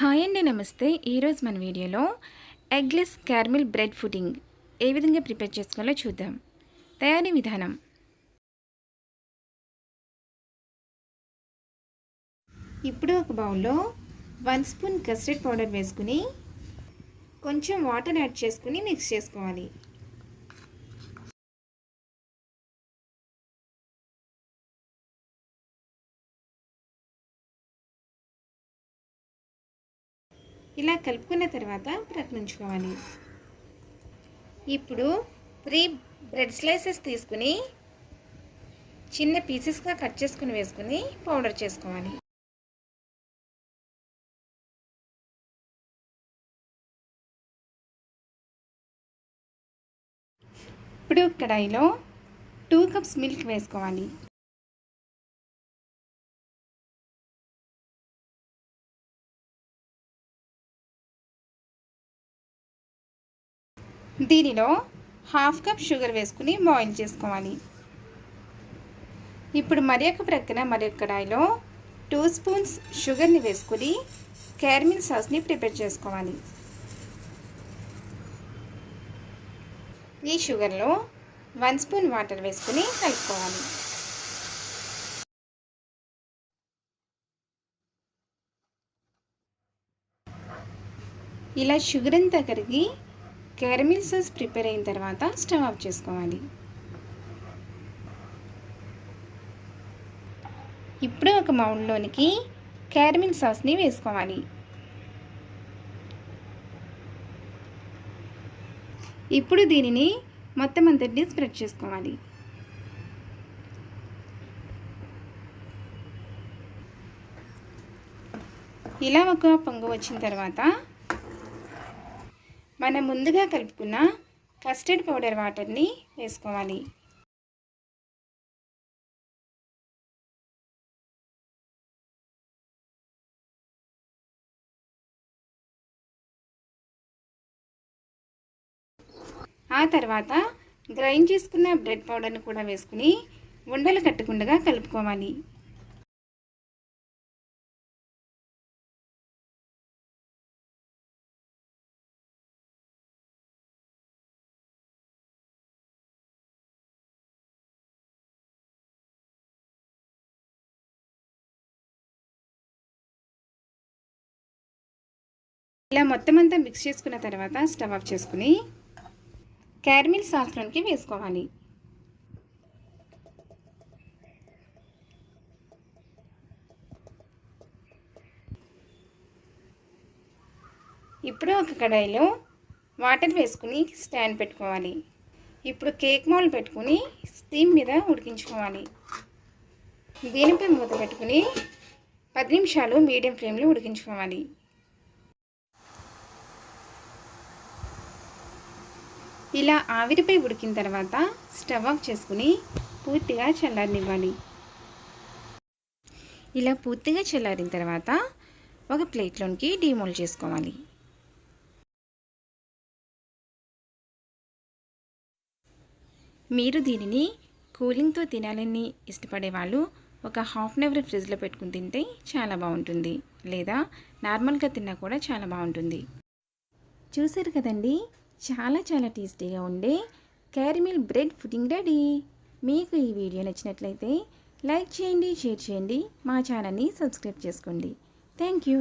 Hi అండి నమస్తే. ఈరోజు మన వీడియోలో ఎగ్లెస్ క్యారమిల్ బ్రెడ్ ఫుడింగ్ ఏ విధంగా ప్రిపేర్ చేసుకోవాలో చూద్దాం. తయారీ విధానం. ఇప్పుడు ఒక బౌల్లో వన్ స్పూన్ కస్టర్డ్ పౌడర్ వేసుకుని కొంచెం వాటర్ యాడ్ చేసుకుని మిక్స్ చేసుకోవాలి. ఇలా కలుపుకున్న తర్వాత ప్రకటించుకోవాలి. ఇప్పుడు త్రీ బ్రెడ్ స్లైసెస్ తీసుకుని చిన్న పీసెస్గా కట్ చేసుకుని వేసుకుని పౌడర్ చేసుకోవాలి. ఇప్పుడు కడాయిలో టూ కప్స్ మిల్క్ వేసుకోవాలి. దీనిలో హాఫ్ కప్ షుగర్ వేసుకుని బాయిల్ చేసుకోవాలి. ఇప్పుడు మరి ఒక ప్రక్కన మరి ఒక కడాయిలో టూ స్పూన్స్ షుగర్ని వేసుకుని క్యారమిల్ సాస్ని ప్రిపేర్ చేసుకోవాలి. ఈ షుగర్లో వన్ స్పూన్ వాటర్ వేసుకుని కలుపుకోవాలి. ఇలా షుగర్ అంతా కరిగి క్యారమిల్ సాస్ ప్రిపేర్ అయిన తర్వాత స్టవ్ ఆఫ్ చేసుకోవాలి. ఇప్పుడు ఒక మౌండ్లోనికి క్యారమిల్ సాస్ని వేసుకోవాలి. ఇప్పుడు దీనిని మొత్తం అంతటిని స్ప్రెడ్ చేసుకోవాలి. ఇలా ఒక పొంగు వచ్చిన తర్వాత మనం ముందుగా కలుపుకున్న కస్టర్డ్ పౌడర్ వాటర్ని వేసుకోవాలి. ఆ తర్వాత గ్రైండ్ చేసుకున్న బ్రెడ్ పౌడర్ని కూడా వేసుకుని ఉండలు కట్టకుండా కలుపుకోవాలి. ఇలా మొత్తం అంతా మిక్స్ చేసుకున్న తర్వాత స్టవ్ ఆఫ్ చేసుకుని క్యారమిల్ సాస్లోనికి వేసుకోవాలి. ఇప్పుడు ఒక కడాయిలో వాటర్ వేసుకుని స్టాండ్ పెట్టుకోవాలి. ఇప్పుడు కేక్ మౌల్ పెట్టుకుని స్టీమ్ మీద ఉడికించుకోవాలి. దీనిపై మూత పెట్టుకుని పది నిమిషాలు మీడియం ఫ్లేమ్లో ఉడికించుకోవాలి. ఇలా ఆవిరిపై ఉడికిన తర్వాత స్టవ్ ఆఫ్ చేసుకుని పూర్తిగా చల్లారనివ్వాలి. ఇలా పూర్తిగా చల్లారిన తర్వాత ఒక ప్లేట్లోనికి డీమోల్ చేసుకోవాలి. మీరు దీనిని కూలింగ్తో తినాలని ఇష్టపడే వాళ్ళు ఒక హాఫ్ అన్ అవర్ ఫ్రిడ్జ్లో పెట్టుకుని తింటే చాలా బాగుంటుంది. లేదా నార్మల్గా తిన్నా కూడా చాలా బాగుంటుంది. చూసారు కదండి? చాలా చాలా టేస్టీగా ఉండే క్యారమిల్ బ్రెడ్ పుడింగ్ రెడీ. మీకు ఈ వీడియో నచ్చినట్లయితే లైక్ చేయండి షేర్ చేయండి మా ఛానల్ని సబ్స్క్రైబ్ చేసుకోండి. Thank you.